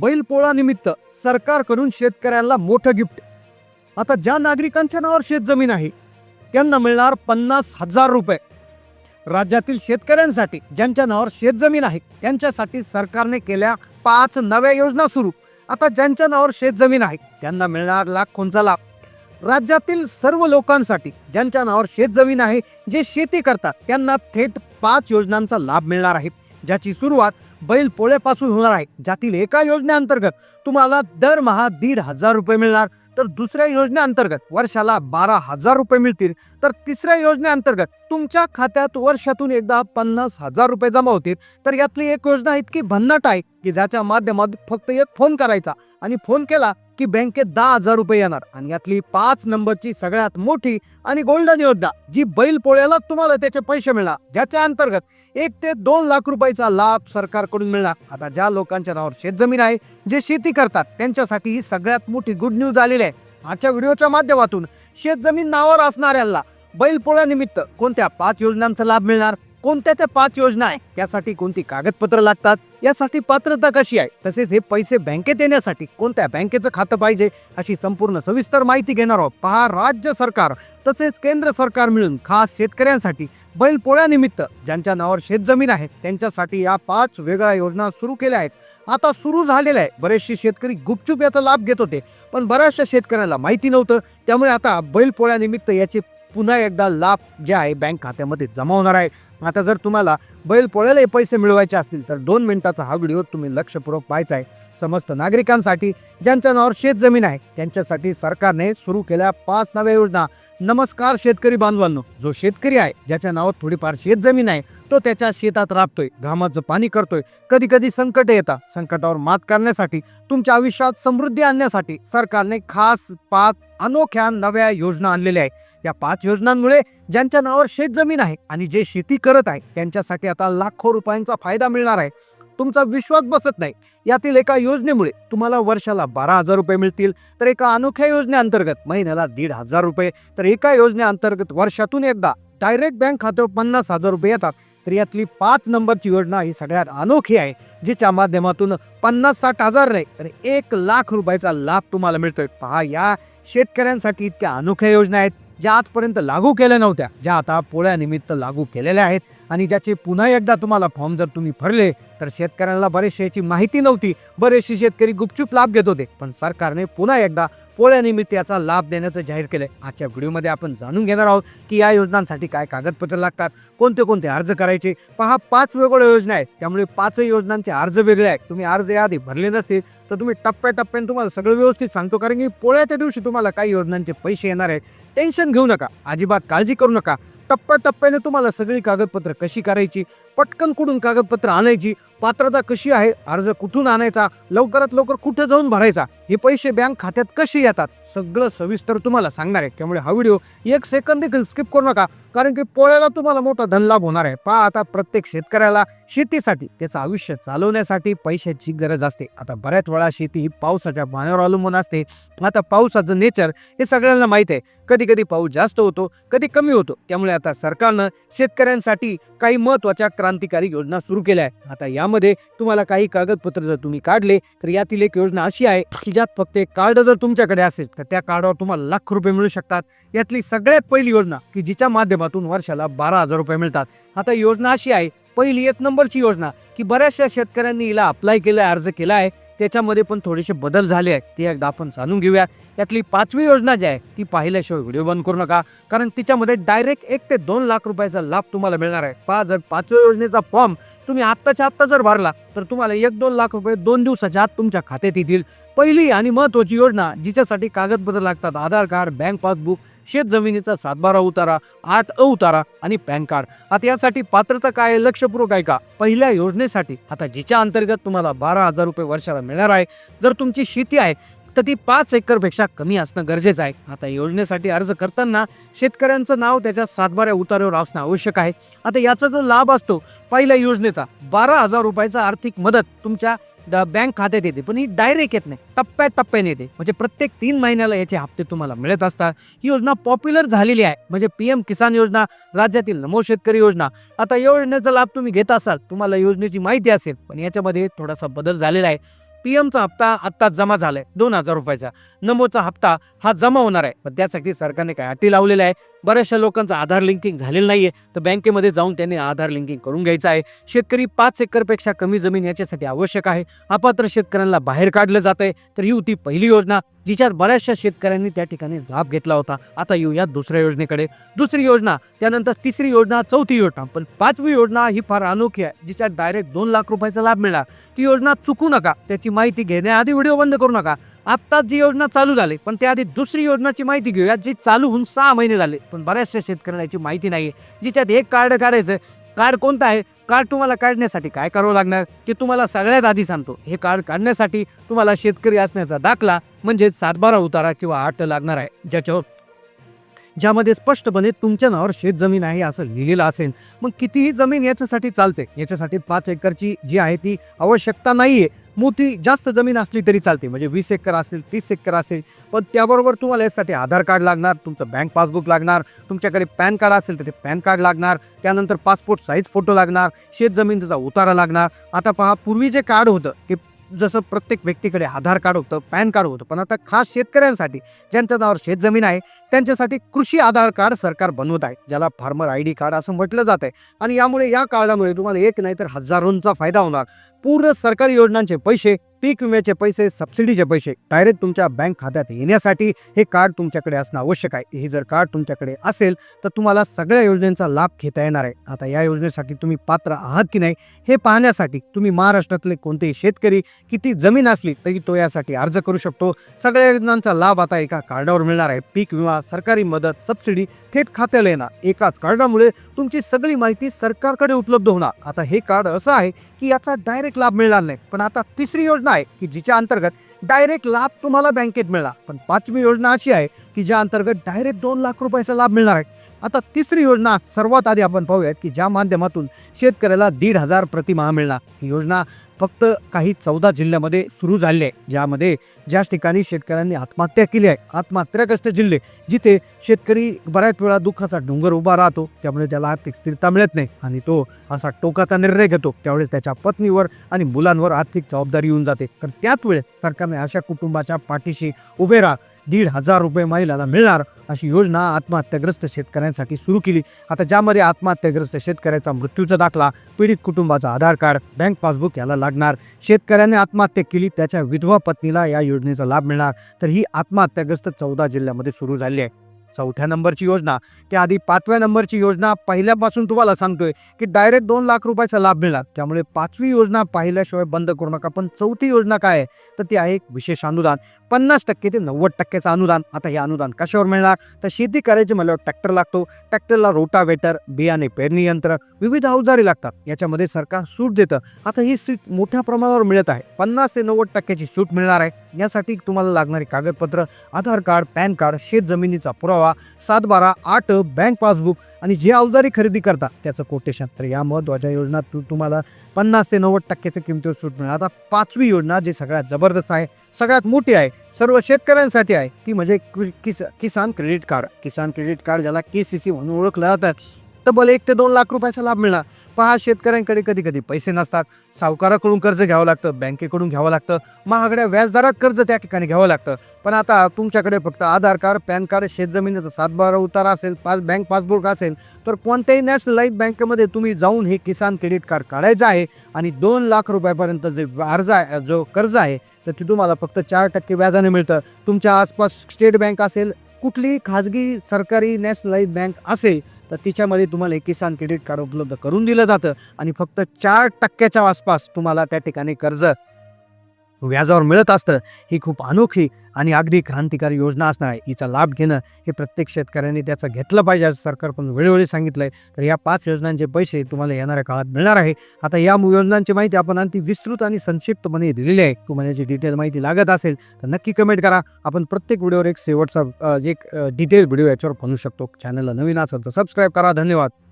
बैलपोळानिमित्त सरकारकडून शेतकऱ्यांना मोठं गिफ्ट. आता ज्या नागरिकांच्या नावावर शेतजमीन आहे त्यांना मिळणार पन्नास हजार रुपये. राज्यातील शेतकऱ्यांसाठी ज्यांच्या नावावर शेतजमीन आहे त्यांच्यासाठी सरकारने केल्या पाच नव्या योजना सुरू. आता ज्यांच्या नावावर शेतजमीन आहे त्यांना मिळणार लाखोंचा लाभ. राज्यातील सर्व लोकांसाठी ज्यांच्या नावावर शेतजमीन आहे जे शेती करतात त्यांना थेट पाच योजनांचा लाभ मिळणार आहे. ज्याची सुरुवात बैल पोळ्यापासून होणार आहे. ज्यातील एका योजनेअंतर्गत तुम्हाला दरमहा दीड हजार रुपये मिळणार. तर दुसऱ्या योजनेअंतर्गत वर्षाला बारा हजार रुपये मिळतील. तर तिसऱ्या योजनेअंतर्गत तुमच्या खात्यात वर्षातून एकदा पन्नास हजार रुपये जमा होतील. तर यातली एक योजना इतकी भन्नाट आहे की ज्याच्या माध्यमातून फक्त एक फोन करायचा आणि फोन केला की बँकेत दहा हजार रुपये येणार. आणि यातली पाच नंबरची सगळ्यात मोठी आणि गोल्डन योजना जी बैल पोळ्याला तुम्हाला त्याचे पैसे मिळणार. ज्याच्या अंतर्गत एक ते दोन लाख रुपयाचा लाभ सरकारकडून मिळणार. आता ज्या लोकांच्या नावावर शेतजमीन आहे जे शेती करतात. त्यांच्यासाठी ही सगळ्यात मोठी गुड न्यूज आलेली आहे. आजच्या व्हिडिओच्या माध्यमातून शेतजमीन नावावर असणाऱ्यांना बैलपोळ्यानिमित्त कोणत्या पाच योजनांचा लाभ मिळणार? कोणत्या त्या पाच योजना आहे त्यासाठी कोणती कागदपत्र लागतात? यासाठी पात्रता कशी आहे? तसेच हे पैसे बँकेत येण्यासाठी कोणत्या बँकेचं खातं पाहिजे? अशी संपूर्ण सविस्तर माहिती घेणार आहोत. पहा राज्य सरकार तसेच केंद्र सरकार मिळून खास शेतकऱ्यांसाठी बैलपोळ्यानिमित्त ज्यांच्या नावावर शेतजमीन आहे त्यांच्यासाठी या पाच वेगळ्या योजना सुरू केल्या आहेत. आता सुरू झालेल्या आहे बरेचसे शेतकरी गुपचूप याचा लाभ घेत होते पण बऱ्याचशा शेतकऱ्यांना माहिती नव्हतं. त्यामुळे आता बैलपोळ्यानिमित्त याचे पुन्हा एकदा लाभ जे आहे बँक खात्यामध्ये जमा होणार आहे. आता जर तुम्हाला बैल पोळ्याला पैसे मिळवायचे असतील तर दोन मिनिटाचा हा व्हिडिओ तुम्ही लक्षपूर्वक पाहायचा आहे. समस्त नागरिकांसाठी ज्यांच्या नावावर शेतजमीन आहे त्यांच्यासाठी सरकारने सुरू केल्या पाच नव्या योजना. नमस्कार शेतकरी बांधवांनो. जो शेतकरी आहे ज्याच्या नावावर थोडीफार शेतजमीन आहे तो त्याच्या शेतात राबतोय घामाचं पाणी करतोय. कधी कधी संकट येतात. संकटावर मात करण्यासाठी तुमच्या आयुष्यात समृद्धी आणण्यासाठी सरकारने खास पाच अनोख्या नव्या योजना आणलेल्या आहे या पाच योजनांमुळे ज्यांच्या नावावर शेतजमीन आहे आणि जे शेती कर करत आहे. त्यांच्यासाठी आता लाखो रुपयांचा फायदा मिळणार आहे. तुमचा विश्वास बसत नाही. यातील एका योजनेमुळे तुम्हाला वर्षाला बारा हजार रुपये मिळतील. तर एका अनोख्या योजनेअंतर्गत महिन्याला दीड हजार रुपये. तर एका योजनेअंतर्गत वर्षातून एकदा डायरेक्ट बँक खात्यावर पन्नास हजार रुपये येतात. तर यातली पाच नंबरची योजना ही सगळ्यात अनोखी आहे जिच्या माध्यमातून पन्नास साठ हजार नाही तर एक लाख रुपयाचा लाभ तुम्हाला मिळतोय. पहा या शेतकऱ्यांसाठी इतक्या अनोख्या योजना आहेत. ज्या आजपर्यंत लागू केल्या नव्हत्या ज्या आता पोळ्यानिमित्त लागू केलेल्या आहेत आणि ज्याचे पुन्हा एकदा तुम्हाला फॉर्म जर तुम्ही भरले तर शेतकऱ्यांना बरेचशे याची माहिती नव्हती. बरेचसे शेतकरी गुपचूप लाभ घेत होते पण सरकारने पुन्हा एकदा पोळ्यानिमित्त याचा लाभ देण्याचं जाहीर केलं आहे आजच्या व्हिडिओमध्ये आपण जाणून घेणार आहोत की या योजनांसाठी काय कागदपत्र लागतात कोणते कोणते अर्ज करायचे? पहा पाच वेगवेगळ्या योजना आहेत. त्यामुळे पाचही योजनांचे अर्ज वेगळे आहेत. तुम्ही अर्ज याआधी भरले नसतील तर तुम्ही टप्प्याटप्प्याने तुम्हाला सगळं व्यवस्थित सांगतो. कारण की पोळ्याच्या दिवशी तुम्हाला काही योजनांचे पैसे येणार आहेत. टेन्शन घेऊ नका. अजिबात काळजी करू नका. टप्प्याटप्प्याने तुम्हाला सगळी कागदपत्र कशी करायची पटकन कुठून कागदपत्र आणायची? पात्रता कशी आहे? अर्ज कुठून आणायचा? लवकरात लवकर कुठे जाऊन भरायचा? हे पैसे बँक खात्यात कसे येतात? सगळं सविस्तर तुम्हाला सांगणार आहे. त्यामुळे हा व्हिडिओ एक सेकंद देखील स्किप करू नका कारण की पोळ्याला तुम्हाला मोठा धनलाभ होणार आहे. पहा आता प्रत्येक शेतकऱ्याला शेतीसाठी त्याचं आयुष्य चालवण्यासाठी पैशाची गरज असते. आता बऱ्याच वेळा शेती ही पावसाच्या पाण्यावर अवलंबून असते. आता पावसाचं नेचर हे सगळ्यांना माहीत आहे. कधी कधी पाऊस जास्त होतो कधी कमी होतो. त्यामुळे आता सरकारनं शेतकऱ्यांसाठी काही महत्त्वाच्या क्रांतिकारी योजना सुरू केल्या आहे आता यामध्ये तुम्हाला काही कागदपत्र जर तुम्ही काढले तर यातील एक योजना अशी आहे की ज्यात फक्त एक कार्ड जर तुमच्याकडे असेल तर त्या कार्डावर तुम्हाला लाख रुपये मिळू शकतात. यातली सगळ्यात पहिली योजना की जिच्या माध्यमातून वर्षाला बारा हजार रुपये मिळतात. आता योजना अशी आहे पहिली एक नंबरची योजना की बऱ्याचशा शेतकऱ्यांनी हिला अप्लाय केला अर्ज केला आहे त्याच्यामध्ये पण थोडेसे बदल झाले आहेत. ते एकदा आपण जाणून घेऊया. यातली पाचवी योजना जी आहे ती पाहिल्याशिवाय व्हिडिओ बंद करू नका. कारण तिच्यामध्ये डायरेक्ट एक ते दोन लाख रुपयाचा लाभ तुम्हाला मिळणार आहे. पहा जर पाचव्या योजनेचा फॉर्म तुम्ही आत्ताच्या आत्ता जर भरला तर तुम्हाला एक दोन लाख रुपये दोन दिवसाच्या आत तुमच्या खात्यात येतील. पहिली आणि महत्त्वाची योजना जिच्यासाठी कागदपत्र लागतात आधार कार्ड बँक पासबुक शेत जमिनीचा सातबारा उतारा आठ अ उतारा आणि पॅन कार्ड. आता यासाठी पात्रता काय आहे? लक्षपूर्वक आहे का पहिल्या योजनेसाठी आता जिच्या अंतर्गत तुम्हाला बारा हजार रुपये वर्षाला मिळणार आहे. जर तुमची शेती आहे तर ती पाच एकरपेक्षा कमी असणं गरजेचं आहे. आता योजनेसाठी अर्ज करताना शेतकऱ्यांचं नाव त्याच्या सातबाऱ्या उतार्यावर असणं आवश्यक आहे. आता याचा जो लाभ असतो पहिल्या योजनेचा बारा हजार रुपयाचा आर्थिक मदत तुमच्या बँक खात्यात येते पण ही डायरेक्ट येत नाही. टप्प्यात टप्प्याने येते. म्हणजे प्रत्येक तीन महिन्याला याचे हप्ते तुम्हाला मिळत असतात. ही योजना पॉप्युलर झालेली आहे. म्हणजे पी एम किसान योजना राज्यातील नमो शेतकरी योजना. आता या योजनेचा लाभ तुम्ही घेत असाल तुम्हाला योजनेची माहिती असेल पण याच्यामध्ये थोडासा बदल झालेला आहे. पी एमचा हप्ता आत्ताच जमा झालाय दोन हजार रुपयाचा. नमोचा हप्ता हा जमा होणार आहे. पण त्यासाठी सरकारने काय अटी लावलेल्या आहे बऱ्याचशा लोकांचं आधार लिंकिंग झालेलं नाहीये. तर बँकेमध्ये जाऊन त्यांनी आधार लिंकिंग करून घ्यायचं आहे. शेतकरी पाच एकरपेक्षा कमी जमीन याच्यासाठी आवश्यक आहे. अपात्र शेतकऱ्यांना बाहेर काढलं जात आहे तर ही होती पहिली योजना. जिच्यात बऱ्याचशा शेतकऱ्यांनी त्या ठिकाणी लाभ घेतला होता. आता येऊया दुसऱ्या योजनेकडे. दुसरी योजना त्यानंतर तिसरी योजना चौथी योजना. पण पाचवी योजना ही फार अनोखी आहे. जिच्यात डायरेक्ट दोन लाख रुपयाचा लाभ मिळाला ती योजना चुकू नका. त्याची माहिती घेण्याआधी व्हिडिओ बंद करू नका. आत्ताच जी योजना चालू झाले. पण त्याआधी दुसरी योजनाची माहिती घेऊया जी चालू होऊन सहा महिने झाले. पण बऱ्याचशा शेतकऱ्यांना याची माहिती नाही आहे जिच्यात एक कार्ड काढायचं कार्ड कोणतं आहे? कार्ड तुम्हाला काढण्यासाठी काय करावं लागणार? ते तुम्हाला सगळ्यात आधी सांगतो. हे कार्ड काढण्यासाठी तुम्हाला शेतकरी असण्याचा दाखला म्हणजेच सातबारा उतारा किंवा आठ लागणार आहे. ज्याच्यावर ज्यामध्ये स्पष्टपणे तुमच्या नावावर शेत जमीन आहे असं लिहिलेलं असेल. मग कितीही जमीन याच्यासाठी चालते. याच्यासाठी पाच एकरची जी आहे ती आवश्यकता नाहीये. मोठी जास्त जमीन असली तरी चालते. म्हणजे वीस एकर असेल तीस एकर असेल. पण त्याबरोबर तुम्हाला यासाठी आधार कार्ड लागणार तुमचं बँक पासबुक लागणार तुमच्याकडे पॅन कार्ड असेल तर ते पॅन कार्ड लागणार त्यानंतर पासपोर्ट साईज फोटो लागणार शेत त्याचा उतारा लागणार. आता पहा पूर्वी जे कार्ड होतं ते जसं प्रत्येक व्यक्तीकडे आधार कार्ड होतं पॅन कार्ड होतं पण आता खास शेतकऱ्यांसाठी ज्यांच्या नावावर शेतजमीन आहे त्यांच्यासाठी कृषी आधार कार्ड सरकार बनवत आहे ज्याला फार्मर आय डी कार्ड असं म्हटलं जात आहे आणि यामुळे या कार्डामुळे तुम्हाला एक नाही तर हजारोंचा फायदा होणार. पूर्ण सरकारी योजनांचे पैसे पीक विम्याचे पैसे सबसिडीचे पैसे डायरेक्ट तुमच्या बँक खात्यात येण्यासाठी हे कार्ड तुमच्याकडे असणं आवश्यक आहे. हे जर कार्ड तुमच्याकडे असेल तर तुम्हाला सगळ्या योजनेचा लाभ घेता येणार आहे. आता या योजनेसाठी तुम्ही पात्र आहात की नाही हे पाहण्यासाठी तुम्ही महाराष्ट्रातले कोणतेही शेतकरी किती जमीन असली तरी तो यासाठी अर्ज करू शकतो. सगळ्या योजनांचा लाभ आता एका कार्डावर मिळणार आहे. पीक विमा सरकारी मदत सबसिडी थेट खात्याला येणार. एकाच कार्डामुळे तुमची सगळी माहिती सरकारकडे उपलब्ध होणार. आता हे कार्ड असं आहे की याचा डायरेक्ट लाभ मिळणार नाही. पण आता तिसरी योजना आहे की जिच्या अंतर्गत डायरेक्ट लाभ तुम्हाला बँकेत मिळणार. पण पाचवी योजना अशी आहे की ज्या अंतर्गत डायरेक्ट दोन लाख रुपयाचा लाभ मिळणार आहे. आता तिसरी योजना सर्वात आधी आपण पाहूयात की ज्या माध्यमातून शेतकऱ्याला दीड हजार प्रतिमहा मिळणार. ही योजना फक्त काही चौदा जिल्ह्यामध्ये सुरू झाले आहे ज्यामध्ये ज्या ठिकाणी शेतकऱ्यांनी आत्महत्या केली आहे. आत्महत्याग्रस्त जिल्हे जिथे शेतकरी बऱ्याच वेळा दुःखाचा डोंगर उभा राहतो त्यामुळे त्याला आर्थिक स्थिरता मिळत नाही आणि तो असा टोकाचा निर्णय घेतो. त्यावेळेस त्याच्या पत्नीवर आणि मुलांवर आर्थिक जबाबदारी येऊन जाते. तर त्याच वेळेस सरकारने अशा कुटुंबाच्या पाठीशी उभे राहा. दीड हजार रुपये महिलाला मिळणार अशी योजना आत्महत्याग्रस्त शेतकऱ्यांसाठी सुरू केली. आता ज्यामध्ये आत्महत्याग्रस्त शेतकऱ्याचा मृत्यूचा दाखला पीडित कुटुंबाचा आधार कार्ड बँक पासबुक याला काढणार शेतकऱ्याने आत्महत्या केली त्याच्या विधवा पत्नीला या योजनेचा लाभ मिळणार. तर ही आत्महत्याग्रस्त चौदा जिल्ह्यामध्ये सुरू झाली आहे. चौथ्या नंबरची योजना. त्याआधी पाचव्या नंबरची योजना पहिल्यापासून तुम्हाला सांगतोय की डायरेक्ट दोन लाख रुपयाचा लाभ मिळणार. त्यामुळे पाचवी योजना पाहिल्याशिवाय बंद करू नका. पण चौथी योजना काय आहे? तर ती आहे एक विशेष अनुदान. पन्नास टक्के ते नव्वद टक्क्याचं अनुदान. आता हे अनुदान कशावर मिळणार? तर शेती करायची म्हणल्यावर ट्रॅक्टर लागतो. ट्रॅक्टरला रोटावेटर बियाणे पेरणी यंत्र विविध अवजारे लागतात. याच्यामध्ये सरकार सूट देतं. आता ही सूट मोठ्या प्रमाणावर मिळत आहे. पन्नास ते नव्वद टक्क्याची सूट मिळणार आहे. यासाठी तुम्हाला लागणारी कागदपत्र आधार कार्ड पॅन कार्ड शेत जमिनीचा पुरावा सात बारा आठ बँक पासबुक आणि जे अवजारी खरेदी करता त्याचं कोटेशन. तर या महत्त्वाच्या योजना तु- तुम्हाला पन्नास ते नव्वद टक्क्याच्या किमतीवर सूट मिळणार. आता पाचवी योजना जी सगळ्यात जबरदस्त आहे सगळ्यात मोठी आहे सर्व शेतकऱ्यांसाठी आहे ती म्हणजे किस Kisan credit card. Kisan credit card ज्याला के सी सी म्हणून ओळखलं जातं. तब्बल एक ते दोन लाख रुपयाचा लाभ मिळणार. पहा शेतकऱ्यांकडे कधी कधी पैसे नसतात. सावकाराकडून कर्ज घ्यावं लागतं बँकेकडून घ्यावं लागतं. महागड्या व्याजदरात कर्ज त्या ठिकाणी घ्यावं लागतं. पण आता तुमच्याकडे फक्त आधार कार्ड पॅन कार्ड शेतजमिनीचा सातबारा उतारा असेल पाच बँक पासबुक असेल तर कोणत्याही नॅशनलाइज बँकेमध्ये तुम्ही जाऊन हे किसान क्रेडिट कार्ड काढायचं आहे आणि दोन लाख रुपयापर्यंत जे अर्ज आहे जो कर्ज आहे तर ते तुम्हाला फक्त चार टक्के व्याजाने मिळतं. तुमच्या आसपास स्टेट बँक असेल कुठलीही खाजगी सरकारी नॅशनलाइज बँक असेल तर तिच्यामध्ये तुम्हाला एक किसान क्रेडिट कार्ड उपलब्ध करून दिलं जातं आणि फक्त चार टक्क्याच्या आसपास तुम्हाला त्या ठिकाणी कर्ज व्याजावर मिळत असतं ही खूप अनोखी आणि अगदी क्रांतिकारी योजना असणार आहे. हिचा लाभ घेणं हे प्रत्येक शेतकऱ्यांनी त्याचं घेतलं पाहिजे असं सरकार पण वेळोवेळी सांगितलं आहे तर या पाच योजनांचे पैसे तुम्हाला येणाऱ्या काळात मिळणार आहे. आता या योजनांची माहिती आपण अंती विस्तृत आणि संक्षिप्तपणे दिलेली आहे. तुम्हाला याची डिटेल माहिती लागत असेल तर नक्की कमेंट करा. आपण प्रत्येक व्हिडिओवर एक शेवटचा एक डिटेल व्हिडिओ याच्यावर बनवू शकतो. चॅनलला नवीन असेल तर सबस्क्राईब करा. धन्यवाद.